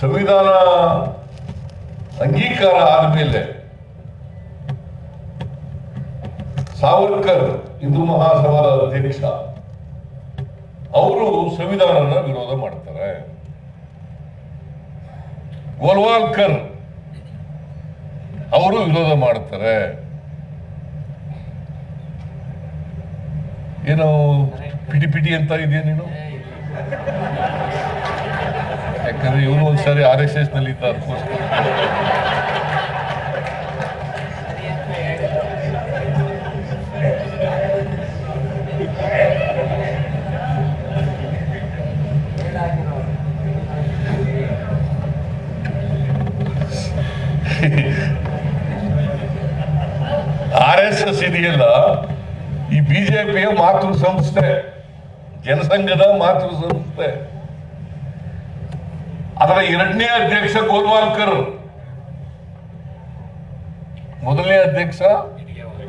ಸಂವಿಧಾನ ಅಂಗೀಕಾರ ಆದಮೇಲೆ ಸಾವರ್ಕರ್, ಹಿಂದೂ ಮಹಾಸಭಾದ ಅಧ್ಯಕ್ಷ, ಅವರು ಸಂವಿಧಾನನ ವಿರೋಧ ಮಾಡ್ತಾರೆ. ಗೋಲ್ವಾಲ್ಕರ್ ಅವರು ವಿರೋಧ ಮಾಡ್ತಾರೆ. ಏನು ಪಿಟಿ ಪಿಟಿ ಅಂತ ಇದೆಯಾ ನೀನು? ಯಾಕಂದ್ರೆ ಇವನು ಒಂದ್ಸರಿ ಆರ್ ಎಸ್ ಎಸ್ನಲ್ಲಿ ಇದ್ದ ಆರ್ ಎಸ್ ಎಸ್ ಇದೆಯಲ್ಲ, ಈ ಬಿಜೆಪಿಯ ಮಾತೃ ಸಂಸ್ಥೆ, ಜನಸಂಘದ ಮಾತೃ ಸಂಸ್ಥೆ. ಅದರ ಎರಡನೇ ಅಧ್ಯಕ್ಷ ಗೋಲ್ವಾಲ್ಕರ್. ಮೊದಲನೇ ಅಧ್ಯಕ್ಷ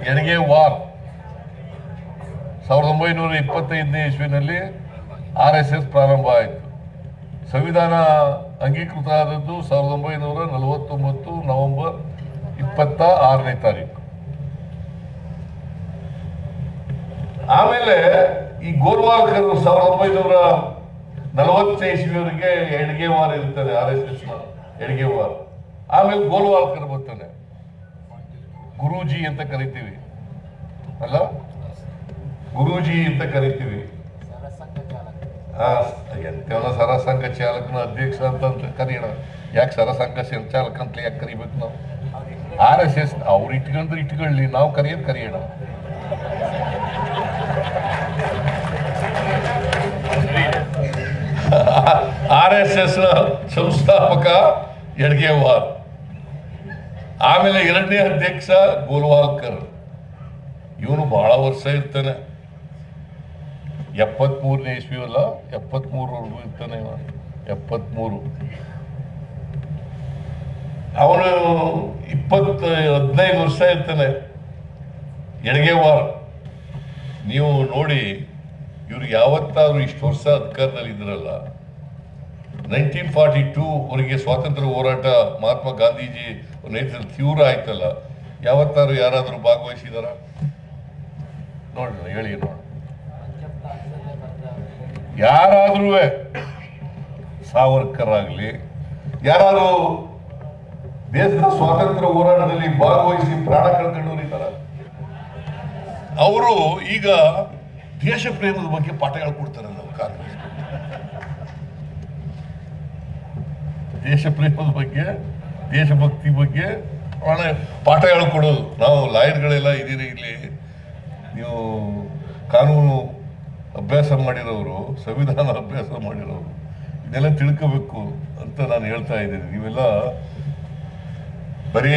ಎಡಗೆ ವಾರ್. ಸಾವಿರದ ಒಂಬೈನೂರ ಇಪ್ಪತ್ತೈದನೇ ಇಸ್ವಿನಲ್ಲಿ ಆರ್ ಎಸ್ ಎಸ್ ಪ್ರಾರಂಭ ಆಯಿತು. ಸಂವಿಧಾನ ಅಂಗೀಕೃತ ಆದದ್ದು ಸಾವಿರದ ಒಂಬೈನೂರ ನಲವತ್ತೊಂಬತ್ತು ನವೆಂಬರ್ ಇಪ್ಪತ್ತ ಆರನೇ ತಾರೀಕು. ಆಮೇಲೆ ಈ ಗೋಲ್ವಾಲ್ಕರ್ ಸಾವಿರದ ಒಂಬೈನೂರ ನಲವತ್ತನೇ ಇಸ್ವಿಯವರಿಗೆ ಎಡ್ಗೆ ವಾರ ಇರ್ತಾರೆ ಆರ್ ಎಸ್ ಎಸ್ ಎಡ್ಗೆ ವಾರ. ಆಮೇಲೆ ಗೋಲ್ವಾಲ್ಕರ್ ಬರ್ತಾನೆ. ಗುರೂಜಿ ಅಂತ ಕರಿತೀವಿ. ಅಲ್ಲ? ಗುರೂಜಿ ಅಂತ ಕರಿತೀವಿ. ಎಂತೆಲ್ಲ ಸರಸಂಘ ಚಾಲಕನ ಅಧ್ಯಕ್ಷ ಅಂತ ಕರೆಯೋಣ. ಯಾಕೆ ಸರಸಂಘ ಸಂಚಾಲಕ ಅಂತ ಯಾಕೆ ಕರಿಬೇಕು ನಾವು? ಆರ್ ಎಸ್ ಎಸ್, ಅವ್ರು ಇಟ್ಕೊಂಡ್ರೆ ಇಟ್ಕೊಳ್ಳಿ, ನಾವು ಕರೆಯೋದು ಕರೆಯೋಣ. ಆರ್ ಎಸ್ ಎಸ್ ಸಂಸ್ಥಾಪಕ ಎಡ್ಗೇವಾರ್ ಆಮೇಲೆ ಎರಡನೇ ಅಧ್ಯಕ್ಷ ಗೋಲ್ವಾಲ್ಕರ್. ಇವನು ಬಹಳ ವರ್ಷ ಇರ್ತಾನೆ. ಎಪ್ಪತ್ಮೂರನೇ ಇಸ್ವಿ ಅಲ್ಲ ಎಪ್ಪತ್ಮೂರವರೆಗೂ ಇರ್ತಾನೆ ಎಪ್ಪತ್ಮೂರು. ಅವನು ಇಪ್ಪತ್ತ ಹದಿನೈದು ವರ್ಷ ಇರ್ತಾನೆ. ಎಡಗೇವಾರ್ ನೀವು ನೋಡಿ, ಇವ್ರು ಯಾವತ್ತಾದ್ರೂ ಇಷ್ಟು ವರ್ಷ ಅಧಿಕಾರದಲ್ಲಿ ಇದ್ರಲ್ಲ ನೈನ್ಟೀನ್ ಫಾರ್ಟಿ ಟೂ ಅವರಿಗೆ ಸ್ವಾತಂತ್ರ್ಯ ಹೋರಾಟ ಮಹಾತ್ಮ ಗಾಂಧೀಜಿ ನೇತೃತ್ವ ತೀವ್ರ ಆಯ್ತಲ್ಲ. ಯಾವತ್ತಾರು ಯಾರಾದರೂ ಭಾಗವಹಿಸಿದಾರ? ನೋಡಿ ಹೇಳಿ ನೋಡಿ ಯಾರಾದ್ರೂ ಸಾವರ್ಕರ್ ಆಗಲಿ ಯಾರಾದರೂ ದೇಶದ ಸ್ವಾತಂತ್ರ್ಯ ಹೋರಾಟದಲ್ಲಿ ಭಾಗವಹಿಸಿ ಪ್ರಾಣ ಕಳ್ಕೊಂಡವ್ರು ಇದ್ದಾರ ಅವರು ಈಗ ದೇಶ ಪ್ರೇಮದ ಬಗ್ಗೆ ಪಾಠ ಹೇಳ್ಕೊಡ್ತಾರೆ ನಾವು ಕಾಂಗ್ರೆಸ್ ದೇಶ ಪ್ರೇಮದ ಬಗ್ಗೆ, ದೇಶಭಕ್ತಿ ಬಗ್ಗೆ ಒಳ್ಳೆ ಪಾಠ ಹೇಳ್ಕೊಡೋದು. ನಾವು ಲಾಯರ್ಗಳೆಲ್ಲ ಇದ್ದೀರಿ ಇಲ್ಲಿ. ನೀವು ಕಾನೂನು ಅಭ್ಯಾಸ ಮಾಡಿರೋರು, ಸಂವಿಧಾನ ಅಭ್ಯಾಸ ಮಾಡಿರೋರು, ಇದೆಲ್ಲ ತಿಳ್ಕೋಬೇಕು ಅಂತ ನಾನು ಹೇಳ್ತಾ ಇದ್ದೀನಿ. ನೀವೆಲ್ಲ ಬರೀ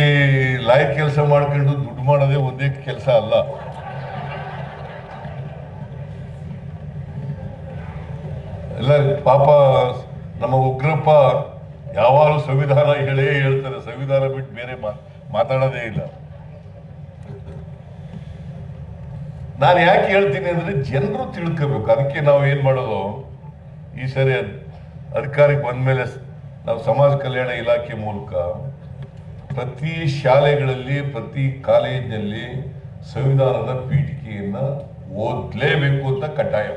ಲಾಯರ್ ಕೆಲಸ ಮಾಡ್ಕೊಂಡು ದುಡ್ಡು ಮಾಡೋದೇ ಒಂದೇ ಕೆಲಸ ಅಲ್ಲ. ಎಲ್ಲ ಪಾಪ ನಮ್ಮ ಉಗ್ರಪ್ಪ ಯಾವಾಗಲೂ ಸಂವಿಧಾನ ಹೇಳೇ ಹೇಳ್ತಾರೆ. ಸಂವಿಧಾನ ಬಿಟ್ಟು ಬೇರೆ ಮಾತಾಡೋದೇ ಇಲ್ಲ. ನಾನು ಯಾಕೆ ಹೇಳ್ತೀನಿ ಅಂದ್ರೆ ಜನರು ತಿಳ್ಕೋಬೇಕು. ಅದಕ್ಕೆ ನಾವು ಏನು ಮಾಡೋದು? ಈ ಸರಿ ಅಧಿಕಾರಕ್ಕೆ ಬಂದ್ಮೇಲೆ ಸ್- ನಾವು ಸಮಾಜ ಕಲ್ಯಾಣ ಇಲಾಖೆ ಮೂಲಕ ಪ್ರತಿ ಶಾಲೆಗಳಲ್ಲಿ, ಪ್ರತಿ ಕಾಲೇಜಿನಲ್ಲಿ ಸಂವಿಧಾನದ ಪೀಠಿಕೆಯನ್ನ ಓದಲೇಬೇಕು ಅಂತ ಕಡ್ಡಾಯ